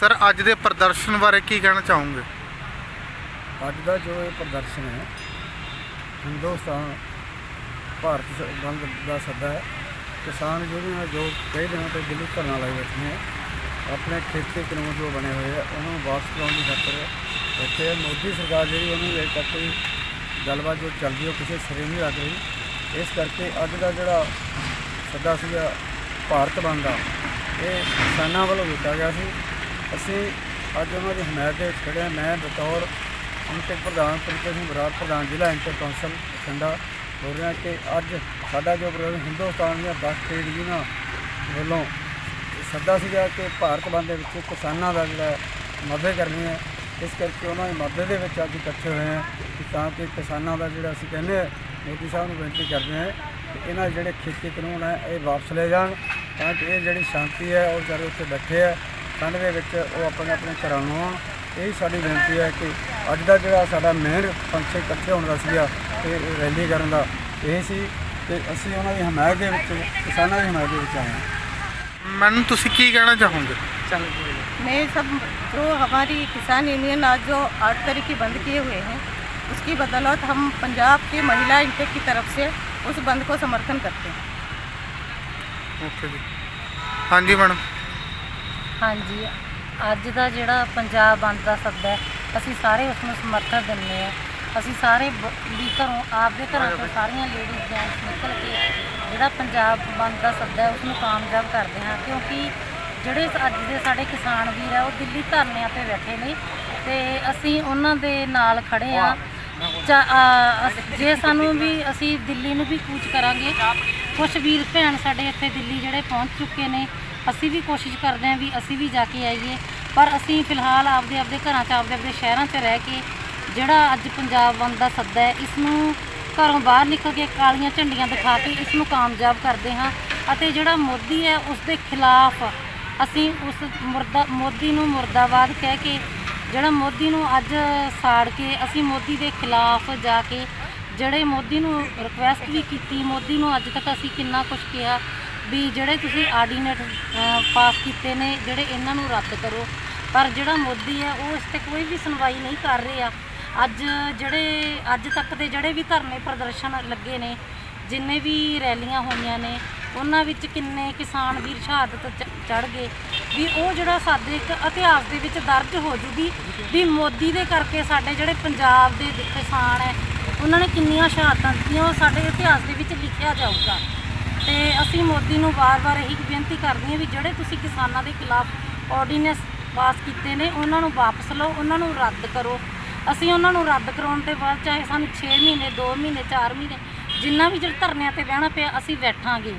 Sir ਅੱਜ ਦੇ ਪ੍ਰਦਰਸ਼ਨ ਬਾਰੇ ਕੀ ਕਹਿਣਾ ਚਾਹੋਗੇ? ਅੱਜ ਦਾ ਜੋ ਇਹ ਪ੍ਰਦਰਸ਼ਨ ਹੈ, ਹਿੰਦੁਸਤਾਨ ਭਾਰਤ ਸ- ਬੰਦ ਦਾ ਸੱਦਾ ਹੈ। ਕਿਸਾਨ ਯੂਨੀਅਨ ਜੋ ਕਈ ਦਿਨਾਂ ਤੋਂ ਦਿੱਲੀ ਧਰਨਾ ਲਾਈ ਬੈਠੇ ਨੇ, ਆਪਣੇ ਖੇਤੀ ਕਾਨੂੰਨ ਜੋ ਬਣੇ ਹੋਏ ਆ, ਉਹਨਾਂ ਨੂੰ ਵਾਪਸ ਕਰਾਉਣ ਦੀ ਖਾਤਰ ਇੱਥੇ ਮੋਦੀ ਸਰਕਾਰ ਜਿਹੜੀ ਉਹਨੂੰ ਇਹ ਤੱਕ ਕੋਈ ਗੱਲਬਾਤ ਜੋ ਚੱਲਦੀ ਉਹ ਕਿਸੇ ਸਿਰੇ ਨਹੀਂ ਲੱਗ ਰਹੀ। ਇਸ ਕਰਕੇ ਅੱਜ ਦਾ ਜਿਹੜਾ ਸੱਦਾ ਸੀਗਾ ਭਾਰਤ ਬੰਦ ਦਾ, ਇਹ ਕਿਸਾਨਾਂ ਵੱਲੋਂ ਦਿੱਤਾ ਗਿਆ ਸੀ। ਅਸੀਂ ਅੱਜ ਉਹਨਾਂ ਦੀ ਹਮਾਇਤ ਦੇ ਵਿੱਚ ਖੜੇ ਹਾਂ। ਮੈਂ ਬਤੌਰ ਇੰਟਕ ਪ੍ਰਧਾਨ ਪ੍ਰੀਤਮ ਸਿੰਘ ਬਰਾੜ ਪ੍ਰਧਾਨ, ਜ਼ਿਲ੍ਹਾ ਇੰਟਰ ਕੌਂਸਲ ਬਠਿੰਡਾ ਬੋਲ ਰਿਹਾ ਕਿ ਅੱਜ ਸਾਡਾ ਜੋ ਪ੍ਰੋਗਰਾਮ ਹਿੰਦੁਸਤਾਨ ਦੀਆਂ 10 ਸਟੇਟ ਯੂਨੀਅਨਾਂ ਵੱਲੋਂ ਸੱਦਾ ਸੀਗਾ ਕਿ ਭਾਰਤ ਬੰਦ ਦੇ ਵਿੱਚ ਕਿਸਾਨਾਂ ਦਾ ਜਿਹੜਾ ਮਦਦ ਕਰਨੀ ਹੈ ਇਸ ਕਰਕੇ ਉਹਨਾਂ ਦੀ ਮਦਦ ਦੇ ਵਿੱਚ ਅੱਜ ਇਕੱਠੇ ਹੋਏ ਹਾਂ ਕਿ ਤਾਂ ਕਿ ਕਿਸਾਨਾਂ ਦਾ ਜਿਹੜਾ ਅਸੀਂ ਕਹਿੰਦੇ ਹਾਂ, ਮੋਦੀ ਸਾਹਿਬ ਨੂੰ ਬੇਨਤੀ ਕਰਦੇ ਹਾਂ ਕਿ ਇਹਨਾਂ ਦੇ ਜਿਹੜੇ ਖੇਤੀ ਕਾਨੂੰਨ ਹੈ, ਇਹ ਵਾਪਸ ਲੈ ਜਾਣ ਤਾਂ ਕਿ ਇਹ ਜਿਹੜੀ ਸ਼ਾਂਤੀ ਹੈ, ਉਹ ਵਿਚਾਰੇ ਉੱਥੇ ਬੈਠੇ ਆ। ਠੰਡ ਦੇ ਵਿੱਚ ਉਹ ਆਪਣੇ ਆਪਣੇ ਘਰਾਂ ਨੂੰ ਆਉਣ ਇਹ ਸਾਡੀ ਬੇਨਤੀ ਹੈ ਕਿ ਅੱਜ ਦਾ ਜਿਹੜਾ ਸਾਡਾ ਮੇਨ ਫੰਕਸ਼ਨ ਇਕੱਠੇ ਹੋਣ ਦਾ ਸੀਗਾ ਤੇ ਰੈਲੀ ਕਰਨ ਦਾ ਇਹ ਸੀ ਕਿ ਅਸੀਂ ਉਹਨਾਂ ਦੀ ਹਮਾਇਤ ਦੇ ਵਿੱਚ ਕਿਸਾਨਾਂ ਦੀ ਹਮਾਇਤ ਦੇ ਵਿੱਚ ਆਏ ਹਾਂ ਮੈਨੂੰ ਤੁਸੀਂ ਕੀ ਕਹਿਣਾ ਚਾਹੋਗੇ मैं सब जो हमारी किसान यूनियन आज जो आठ तारीख की बंद किए हुए हैं उसकी बदौलत हम पंजाब की महिला इंटेक की तरफ से उस बंद को समर्थन करते हैं ਓਕੇ ਜੀ ਹਾਂਜੀ ਮੈਡਮ ਹਾਂਜੀ, ਅੱਜ ਦਾ ਜਿਹੜਾ ਪੰਜਾਬ ਬੰਦ ਦਾ ਸੱਦਾ ਹੈ, ਅਸੀਂ ਸਾਰੇ ਉਸ ਨੂੰ ਸਮਰਥਨ ਦਿੰਦੇ ਆ ਅਸੀਂ ਸਾਰੇ ਬ- ਵੀ ਘਰੋਂ, ਆਪਦੇ ਘਰਾਂ ਤੋਂ ਸਾਰੀਆਂ ਲੇਡੀਜ਼ ਜੈਂਟਸ ਨਿਕਲ ਕੇ ਜਿਹੜਾ ਪੰਜਾਬ ਬੰਦ ਦਾ ਸੱਦਾ ਹੈ ਉਸ ਨੂੰ ਕਾਮਯਾਬ ਕਰਦੇ ਹਾਂ। ਕਿਉਂਕਿ ਜਿਹੜੇ ਅੱਜ ਦੇ ਸਾਡੇ ਕਿਸਾਨ ਵੀਰ ਆ ਉਹ ਦਿੱਲੀ ਧਰਨਿਆਂ ਤੇ ਬੈਠੇ ਨੇ ਤੇ ਅਸੀਂ ਉਹਨਾਂ ਦੇ ਨਾਲ ਖੜੇ ਆ ਜੇ ਸਾਨੂੰ ਵੀ ਅਸੀਂ ਦਿੱਲੀ ਨੂੰ ਵੀ ਕੂਚ ਕਰਾਂਗੇ ਕੁਝ ਵੀਰ ਭੈਣ ਸਾਡੇ ਇੱਥੇ ਦਿੱਲੀ ਜਿਹੜੇ ਪਹੁੰਚ ਚੁੱਕੇ ਨੇ ਅਸੀਂ ਵੀ ਕੋਸ਼ਿਸ਼ ਕਰਦੇ ਹਾਂ ਵੀ ਅਸੀਂ ਵੀ ਜਾ ਕੇ ਆਈਏ, ਪਰ ਅਸੀਂ ਫਿਲਹਾਲ ਆਪਦੇ ਆਪਦੇ ਘਰਾਂ 'ਚ, ਆਪਦੇ ਆਪਦੇ ਸ਼ਹਿਰਾਂ 'ਚ ਰਹਿ ਕੇ ਜਿਹੜਾ ਅੱਜ ਪੰਜਾਬ ਬੰਦ ਦਾ ਸੱਦਾ ਹੈ ਇਸ ਨੂੰ ਘਰੋਂ ਬਾਹਰ ਨਿਕਲ ਕੇ ਕਾਲੀਆਂ ਝੰਡੀਆਂ ਦਿਖਾ ਕੇ ਇਸ ਨੂੰ ਕਾਮਯਾਬ ਕਰਦੇ ਹਾਂ ਅਤੇ ਜਿਹੜਾ ਮੋਦੀ ਹੈ ਉਸ ਦੇ ਖਿਲਾਫ ਅਸੀਂ ਉਸ ਮੁਰਦਾ, ਮੋਦੀ ਨੂੰ ਮੁਰਦਾਬਾਦ ਕਹਿ ਕੇ, ਜਿਹੜਾ ਮੋਦੀ ਨੂੰ ਅੱਜ ਸਾੜ ਕੇ ਅਸੀਂ ਮੋਦੀ ਦੇ ਖਿਲਾਫ ਜਾ ਕੇ ਜਿਹੜੇ ਮੋਦੀ ਨੂੰ ਰਿਕੁਐਸਟ ਵੀ ਕੀਤੀ, ਮੋਦੀ ਨੂੰ ਅੱਜ ਤੱਕ ਅਸੀਂ ਕਿੰਨਾ ਕੁਝ ਕਿਹਾ ਵੀ ਜਿਹੜੇ ਤੁਸੀਂ ਆਰਡੀਨੇਟ ਪਾਸ ਕੀਤੇ ਨੇ, ਜਿਹੜੇ ਇਹਨਾਂ ਨੂੰ ਰੱਦ ਕਰੋ। ਪਰ ਜਿਹੜਾ ਮੋਦੀ ਹੈ, ਉਹ ਇਸ ਤੇ ਕੋਈ ਵੀ ਸੁਣਵਾਈ ਨਹੀਂ ਕਰ ਰਿਹਾ ਅੱਜ ਜਿਹੜੇ, ਅੱਜ ਤੱਕ ਦੇ ਜਿਹੜੇ ਵੀ ਧਰਨੇ ਪ੍ਰਦਰਸ਼ਨ ਲੱਗੇ ਨੇ, ਜਿੰਨੇ ਵੀ ਰੈਲੀਆਂ ਹੋਈਆਂ ਨੇ, ਉਹਨਾਂ ਵਿੱਚ ਕਿੰਨੇ ਕਿਸਾਨ ਵੀਰ ਸ਼ਹਾਦਤ ਚੜ ਗਏ। ਵੀ ਉਹ ਜਿਹੜਾ ਸਾਡੇ ਇੱਕ ਇਤਿਹਾਸ ਦੇ ਵਿੱਚ ਦਰਜ ਹੋ ਜੂਗੀ, ਵੀ ਮੋਦੀ ਦੇ ਕਰਕੇ ਸਾਡੇ ਜਿਹੜੇ ਪੰਜਾਬ ਦੇ ਕਿਸਾਨ ਹੈ, ਉਹਨਾਂ ਨੇ ਕਿੰਨੀਆਂ ਸ਼ਹਾਦਤਾਂ ਦਿੱਤੀਆਂ, ਉਹ ਸਾਡੇ ਇਤਿਹਾਸ ਦੇ ਵਿੱਚ ਲਿਖਿਆ ਜਾਊਗਾ। ਤੇ ਅਸੀਂ ਮੋਦੀ ਨੂੰ ਵਾਰ-ਵਾਰ ਇਹੀ ਬੇਨਤੀ ਕਰਦੀ ਹਾਂ ਵੀ ਜਿਹੜੇ ਤੁਸੀਂ ਕਿਸਾਨਾਂ ਦੇ ਖਿਲਾਫ ਆਰਡੀਨੈਂਸ ਪਾਸ ਕੀਤੇ ਨੇ, ਉਹਨਾਂ ਨੂੰ ਵਾਪਸ ਲਓ, ਉਹਨਾਂ ਨੂੰ ਰੱਦ ਕਰੋ। ਅਸੀਂ ਉਹਨਾਂ ਨੂੰ ਰੱਦ ਕਰਾਉਣ ਦੇ ਬਾਅਦ ਚਾਹੇ ਸਾਨੂੰ 6 ਮਹੀਨੇ 2 ਮਹੀਨੇ 4 ਮਹੀਨੇ, ਜਿੰਨਾ ਵੀ ਜਿਹੜੇ ਧਰਨਿਆਂ ਤੇ ਬਹਿਣਾ ਪਿਆ, ਅਸੀਂ ਬੈਠਾਂਗੇ।